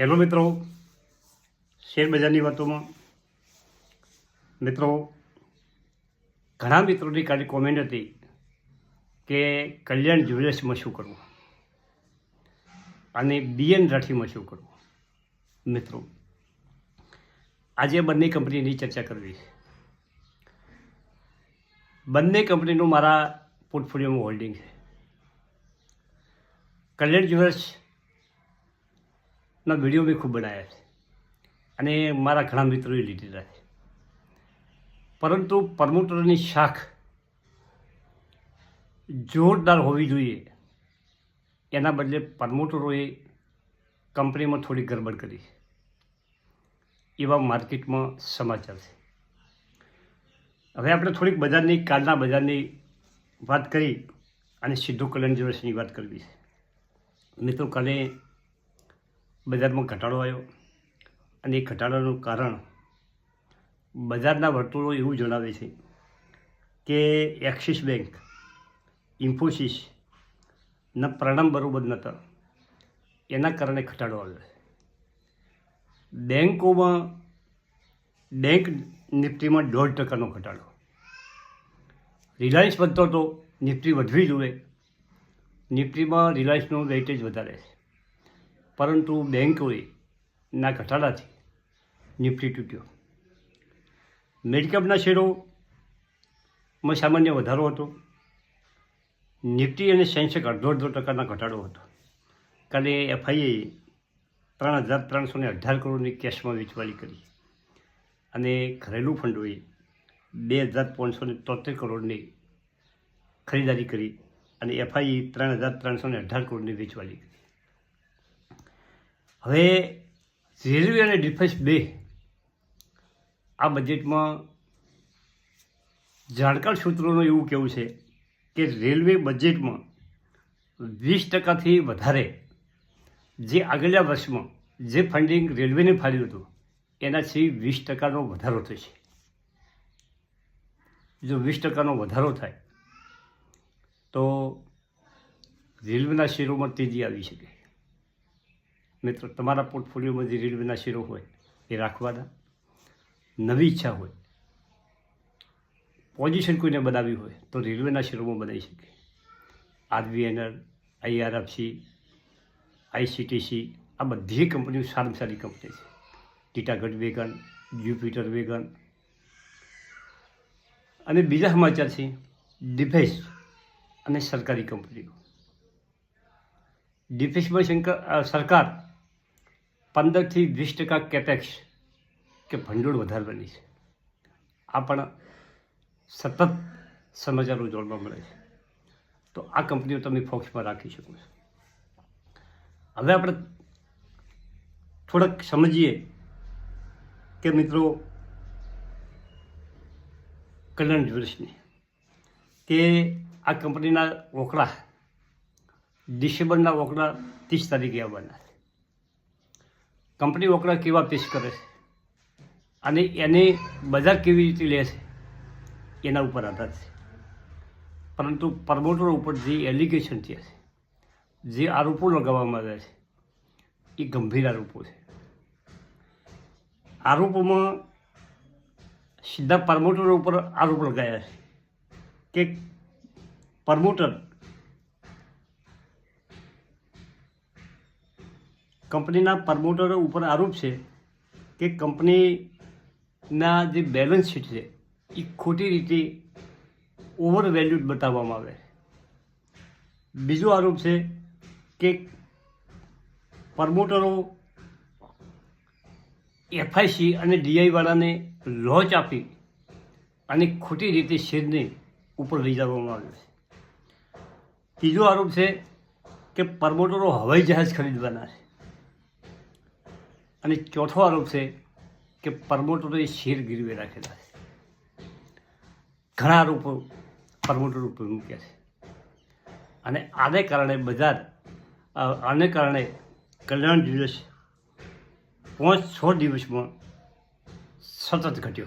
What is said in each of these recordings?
Hello મિત્રો શેરબજારની વાતોમાં. મિત્રો, ઘણા મિત્રોની કાલે કોમેન્ટ હતી કે કલ્યાણ જ્વેલર્સમાં શું કરવું? અને બીએન રાઠીમાં શું કરવું? મિત્રો, આજે બંને કંપનીની ચર્ચા કરવી. બંને કંપનીનું મારા પોર્ટફોલિયોમાં હોલ્ડિંગ છે. કલ્યાણ જ્વેલર્સ ના વીડિયો મેં ખૂબ બનાવ્યા છે. અને મારા ઘણા મિત્રોએ લીધેલા છે. પરંતુ પ્રમોટરની શાખ જોરદાર હોવી જોઈએ. એના બદલે પ્રમોટરોએ કંપનીમાં થોડી ગરબડ કરી એવા માર્કેટમાં સમાચાર છે. હવે આપણે થોડીક બજારની, કાલના બજારની વાત કરી અને સિદ્ધુ કલ્યાણ દિવસની વાત કરવી છે. મિત્રો, કાલે બજારમાં ઘટાડો આવ્યો અને એ ઘટાડાનું કારણ બજારના વર્તુળો એવું જણાવે છે કે એક્સિસ બેંક ઇન્ફોસિસના પરિણામ બરોબર નહોતા એના કારણે ઘટાડો આવ્યો. બેંકોમાં બેંક નિફ્ટીમાં દોઢ ટકાનો ઘટાડો. રિલાયન્સ વધતો તો નિફ્ટી વધવી જોઈએ. નિફ્ટીમાં રિલાયન્સનું વેઇટેજ વધારે છે. પરંતુ બેંકોએ ના ઘટાડાથી નિફ્ટી તૂટ્યો. મેડિકપના શેરોમાં સામાન્ય વધારો હતો. નિફ્ટી અને સેન્સેક અડધો અડધો ટકાના ઘટાડો હતો. કાલે એફઆઈએ ત્રણ હજાર ત્રણસો ને અઢાર કરોડની કેશમાં વેચવાલી કરી અને ઘરેલું ફંડોએ બે હજાર પાંચસો ને તોતેર કરોડની ખરીદારી કરી અને એફઆઈ ત્રણ હજાર ત્રણસો ને અઢાર કરોડની વેચવાલી કરી. હવે રેલવે અને ડિફેન્સ બે આ બજેટમાં જાણકાર સૂત્રોનું એવું કહેવું છે કે રેલવે બજેટમાં વીસ ટકાથી વધારે જે આગલા વર્ષમાં જે ફંડિંગ રેલવેને ફાળ્યું હતું, એનાથી વીસ ટકાનો વધારો થશે. જો વીસ ટકાનો વધારો થાય, તો રેલવેના શેરોમાં તેજી આવી શકે. મિત્રો, તમારા પોર્ટફોલિયોમાં જે રેલવેના શેરો હોય, એ રાખવાના. નવી ઈચ્છા હોય પોઝિશન કોઈને બનાવવી હોય, તો રેલવેના શેરોમાં બનાવી શકે. આરવીએનએલ આઈઆરએફસી, આઈસીટીસી, આ બધી કંપનીઓ સારામાં સારી કંપની છે. Titagarh wagon, Jupiter wagon. અને બીજા સમાચાર છે ડિફેન્સ અને સરકારી કંપનીઓ. ડિફેન્સમાં શંકર સરકાર પંદરથી વીસ ટકા કેપેક્સ કે ભંડોળ વધારવાની છે. આ પણ સતત સમાચારો જોડવા મળે છે. તો આ કંપનીઓ તમે ફોક્સમાં રાખી શકો છો. હવે આપણે થોડાક સમજીએ કે મિત્રો કલ્યાણ જ્વેલર્સની કે આ કંપનીના ઓકળા ડિસેમ્બરના ઓકળા ત્રીસ તારીખે આવવાના કંપની વકરા કેવા પેશ કરે છે? અને એને બજાર કેવી રીતે લે છે? એના ઉપર આધાર છે. પરંતુ પ્રમોટર ઉપર જે એલિગેશન છે, જે આરોપો લગાવવામાં આવ્યા છે, એ ગંભીર આરોપો છે. આરોપોમાં સીધા પ્રમોટર ઉપર આરોપ લગાયા છે કે પ્રમોટર કંપનીના પ્રમોટરો ઉપર આરોપ છે કે કંપનીના જે બેલેન્સ શીટ છે એ ખોટી રીતે ઓવર વેલ્યુડ બતાવવામાં આવે બીજો આરોપ છે કે પ્રમોટરો એફઆઈસી અને ડીઆઈવાળાને લોચ આપી અને ખોટી રીતે શેરને ઉપર લઈ જવામાં આવ્યો છે. ત્રીજો આરોપ છે કે પ્રમોટરો હવાઈ જહાજ ખરીદવાના છે. અને ચોથો આરોપ છે કે પ્રમોટરોએ શેર ગીરવે રાખેલા છે. ઘણા આરોપો પ્રમોટર ઉપર મૂક્યા છે. અને આને કારણે બજાર આને કારણે કલ્યાણ દિવસ પાંચ છ દિવસમાં સતત ઘટ્યો.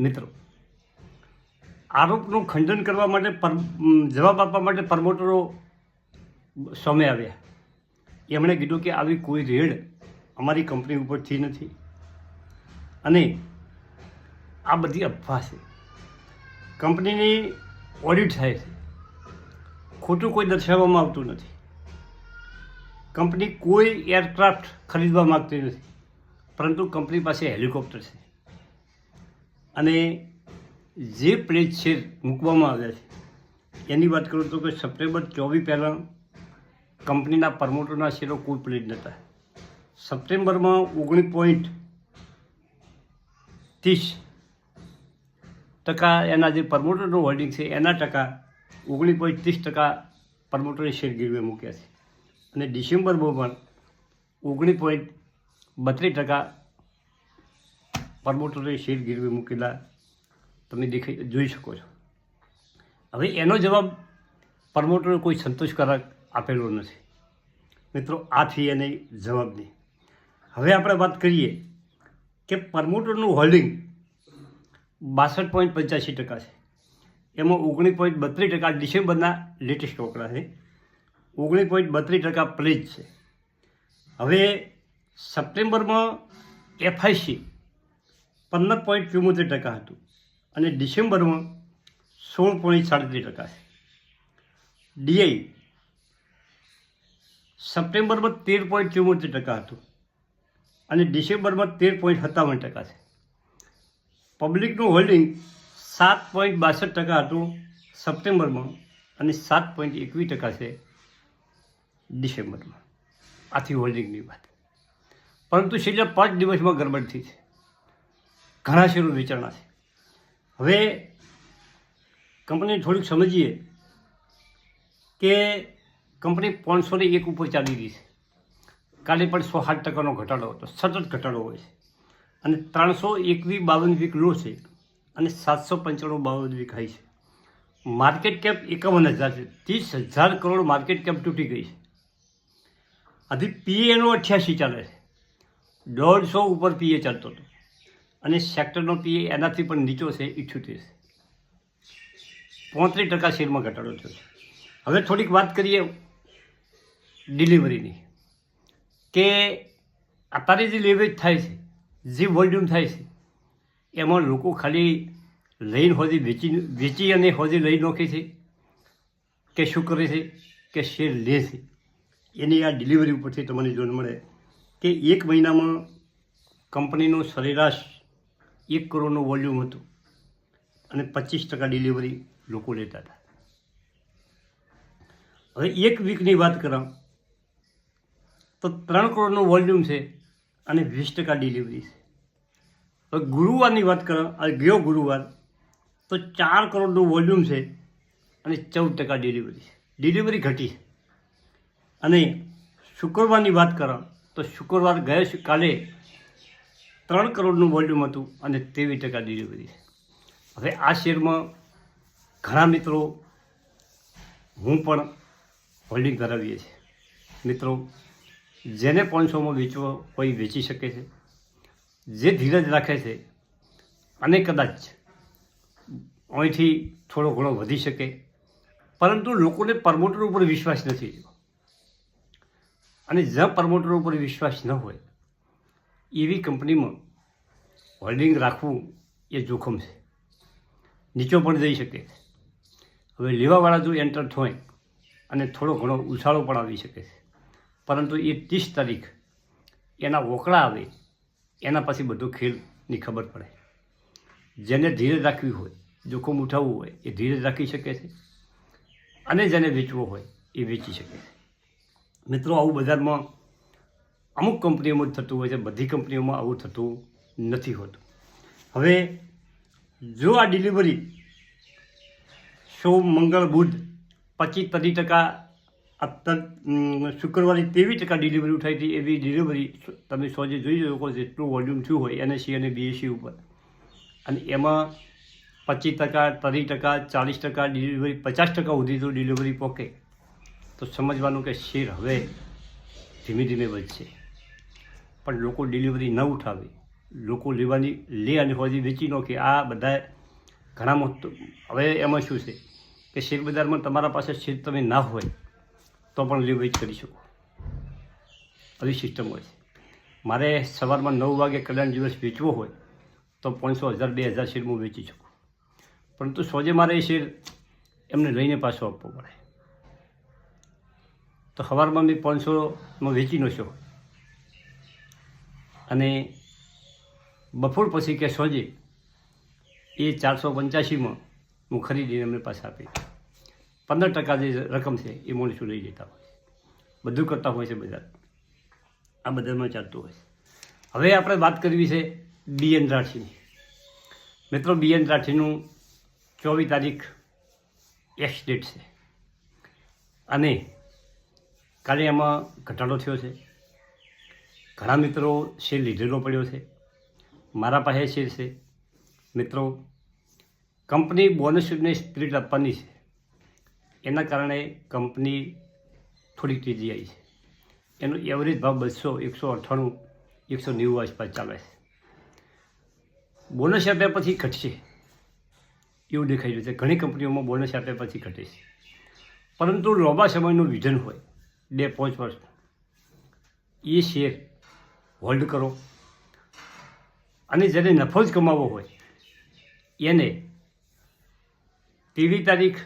મિત્રો, આરોપનું ખંડન કરવા માટે પર જવાબ આપવા માટે પ્રમોટરો સામે આવ્યા. એમણે કીધું કે આવી કોઈ રેડ અમારી કંપની ઉપરથી નથી. અને આ બધી અફવા છે. કંપનીની ઓડિટ થાય છે. ખોટું કોઈ દર્શાવવામાં આવતું નથી. કંપની કોઈ એરક્રાફ્ટ ખરીદવા માગતી નથી. પરંતુ કંપની પાસે હેલિકોપ્ટર છે. અને જે પ્લેટ શેર મૂકવામાં આવ્યા છે, એની વાત કરું તો કે સપ્ટેમ્બર ચોવીસ પહેલાં કંપનીના પ્રમોટરના શેરો કોઈ પ્લેજ નહોતા. સપ્ટેમ્બરમાં ઓગણીસ પોઈન્ટ ત્રીસ ટકા એના જે પ્રમોટરનું હોલ્ડિંગ છે, એના ટકા ઓગણીસ પોઈન્ટ ત્રીસ ટકા પ્રમોટરે શેર ગીરવે મૂક્યા છે. અને ડિસેમ્બરમાં પણ ઓગણીસ પોઈન્ટ બત્રીસ ટકા પ્રમોટરે શેર ગીરવે મૂકેલા તમે દેખાઈ, જોઈ શકો છો. હવે એનો જવાબ પ્રમોટરે કોઈ સંતોષકારક આપેલો નથી. મિત્રો, આ થઈ એને જવાબની. હવે આપણે વાત કરીએ કે પ્રમોટરનું હોલ્ડિંગ બાસઠ પોઈન્ટ પંચ્યાસી ટકા છે. એમાં ઓગણીસ પોઈન્ટ બત્રીસ ટકા ડિસેમ્બરના લેટેસ્ટ આંકડા છે. ઓગણીસ પોઈન્ટ બત્રીસ ટકા પ્લેજ છે. હવે સપ્ટેમ્બરમાં એફઆઈસી પંદર પોઈન્ટ ચુમ્મોતેર ટકા હતું અને ડિસેમ્બરમાં સોળ પોઈન્ટ સાડત્રીસ ટકા છે. ડીઆઈ સપ્ટેમ્બરમાં તેર પોઈન્ટ ચુમ્મોતેર ટકા હતું. અને ડિસેમ્બરમાં તેર પોઈન્ટ સત્તાવન ટકા છે. પબ્લિકનું હોલ્ડિંગ સાત પોઈન્ટ બાસઠ ટકા હતું સપ્ટેમ્બરમાં અને સાત પોઈન્ટ એકવીસ ટકા છે ડિસેમ્બરમાં. આથી હોલ્ડિંગની વાત. પરંતુ છેલ્લા પાંચ દિવસમાં ગરબડ થઈ છે. ઘણા શેરો વેચાણા છે. હવે કંપની થોડીક સમજીએ કે કંપની પાંચસો એક ઉપર ચાલી રહી છે. કાલે પણ સો સાઠ ટકાનો ઘટાડો હતો. સતત ઘટાડો હોય છે. અને ત્રણસો એકવી બાવન વીક લો છે અને સાતસો પંચાણું બાવન વીક હાઈ છે. માર્કેટ કેપ એકાવન હજાર છે. ત્રીસ હજાર કરોડ માર્કેટ કેપ તૂટી ગઈ છે. હજી પીએનો અઠ્યાસી ચાલે છે. દોઢસો ઉપર પીએ ચાલતો હતો. અને સેક્ટરનો પીએ એનાથી પણ નીચો છે, ઇઠ્યોતેર પોત્રીસ ટકા શેરમાં ઘટાડો થયો છે. હવે થોડીક વાત કરીએ ડિલિવરીની કે અત્યારે જે લેવેજ થાય છે, જે વોલ્યુમ થાય છે, એમાં લોકો ખાલી લઈને હોદી વેચી વેચી અને હોદી લઈ નાખે છે, કે શું કરે છે, કે શેર લે છે. એની આ ડિલિવરી ઉપરથી તમને જોવા મળે કે એક મહિનામાં કંપનીનું સરેરાશ એક કરોડનું વોલ્યુમ હતું અને પચીસ ટકા ડિલિવરી લોકો લેતા હતા. હવે એક વીકની વાત કਰਾਂ તો ત્રણ કરોડનું વોલ્યુમ છે અને વીસ ટકા ડિલિવરી છે. હવે ગુરુવારની વાત કરો, આ ગયો ગુરુવાર, તો ચાર કરોડનું વોલ્યુમ છે અને ચૌદ ટકા ડિલિવરી છે. ડિલિવરી ઘટી. અને શુક્રવારની વાત કરો, તો શુક્રવાર ગયા કાલે ત્રણ કરોડનું વોલ્યુમ હતું અને ત્રેવીસ ટકા ડિલિવરી છે. હવે આ શેરમાં ઘણા મિત્રો, હું પણ હોલ્ડિંગ ધરાવીએ છીએ. મિત્રો જેને પાંચસોમાં વેચવો કોઈ વેચી શકે છે, જે ધીરજ રાખે છે અને કદાચ અહીંથી થોડો ઘણો વધી શકે. પરંતુ લોકોને પ્રમોટર ઉપર વિશ્વાસ નથી. અને જ્યાં પ્રમોટર ઉપર વિશ્વાસ ન હોય, એવી કંપનીમાં હોલ્ડિંગ રાખવું એ જોખમ છે. નીચો પણ જઈ શકે. છે હવે લેવાવાળા જો એન્ટર થાય અને થોડો ઘણો ઉછાળો પણ આવી શકે છે. પરંતુ એ ત્રીસ તારીખ એના વોકળા આવે, એના પછી બધો ખેલની ખબર પડે. જેને ધીરજ રાખવી હોય જોખમ ઉઠાવવું હોય, એ ધીરજ રાખી શકે છે. અને જેને વેચવો હોય, એ વેચી શકે છે. મિત્રો, આવું બજારમાં અમુક કંપનીઓમાં જ થતું હોય છે, બધી કંપનીઓમાં આવું થતું નથી હોતું. હવે, જો આ ડિલિવરી સોમ, મંગળ, બુધ પચીસ પચીસ ટકા અત્યાર શુક્રવારે તેવી ટકા ડિલિવરી ઉઠાઈ હતી, એવી ડિલિવરી તમે સોજે જોઈ શકો જેટલું વોલ્યુમ થયું હોય એનએસસી અને બીએસસી ઉપર. અને એમાં પચીસ ટકા, ત્રીસ ટકા, ચાલીસ ટકા ડિલિવરી પચાસ ટકા સુધી જો ડિલિવરી પોકે. તો સમજવાનું કે શેર હવે ધીમે ધીમે વધશે. પણ લોકો ડિલિવરી ન ઉઠાવે. લોકો લેવાની, લે અને હોજી વેચી નાખે. આ બધા ઘણા મોટું, હવે એમાં શું છે કે શેર બજારમાં તમારા પાસે શેર તમે ના હોય તો પણ લે વેચ કરી શકું. આવી સિસ્ટમ હોય છે. મારે સવારમાં નવ વાગે કલ્યાણ દિવસ વેચવો હોય, તો પાંચસો હજાર, બે હજાર શેર હું વેચી શકું. પરંતુ સોજે મારે એ શેર એમને લઈને પાછો આપવો પડે. તો સવારમાં મેં પાંચસોમાં વેચી નશો અને બપોર પછી કે સોજે એ ચારસો પંચ્યાસીમાં હું ખરીદીને એમને પાછા આપી પંદર ટકા જે રકમ છે, એ માણસો લઈ જતા હોય છે. બધું કરતા હોય છે બધા. આ બધામાં ચાલતું હોય છે. હવે આપણે વાત કરવી છે બીએન રાઠીની મિત્રો બીએન રાઠીનું ચોવીસ તારીખ એક્સ ડેટ છે. અને કાલે એમાં ઘટાડો થયો છે. ઘણા મિત્રો શેર લીધેલો પડ્યો છે. મારા પાસે શેર છે. મિત્રો, કંપની બોનસને સ્પિરિટ આપવાની છે. એના કારણે કંપની થોડીક તેજી આવી છે. એનો એવરેજ ભાવ બસો, એકસો અઠ્ઠાણું, એકસો નેવું આસપાસ ચાલે છે. બોનસ આપ્યા પછી ઘટશે. એવું દેખાઈ રહ્યું છે. ઘણી કંપનીઓમાં બોનસ આપ્યા પછી ઘટે છે. પરંતુ લાંબા સમયનું વિઝન હોય, બે, પાંચ વર્ષ. એ શેર હોલ્ડ કરો. અને જેને નફો જ કમાવો હોય, એને તેવી તારીખ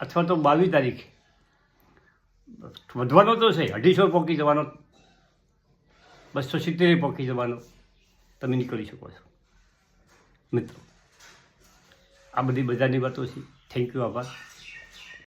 અથવા તો બાવીસ તારીખ. વધવાનો તો છે, અઢીસો પહોંચી જવાનો. બસો સિત્તેર પહોંચી જવાનો. તમે નીકળી શકો છો. મિત્રો, આ બધી બજારની વાતો છે. થેન્ક યુ આભાર.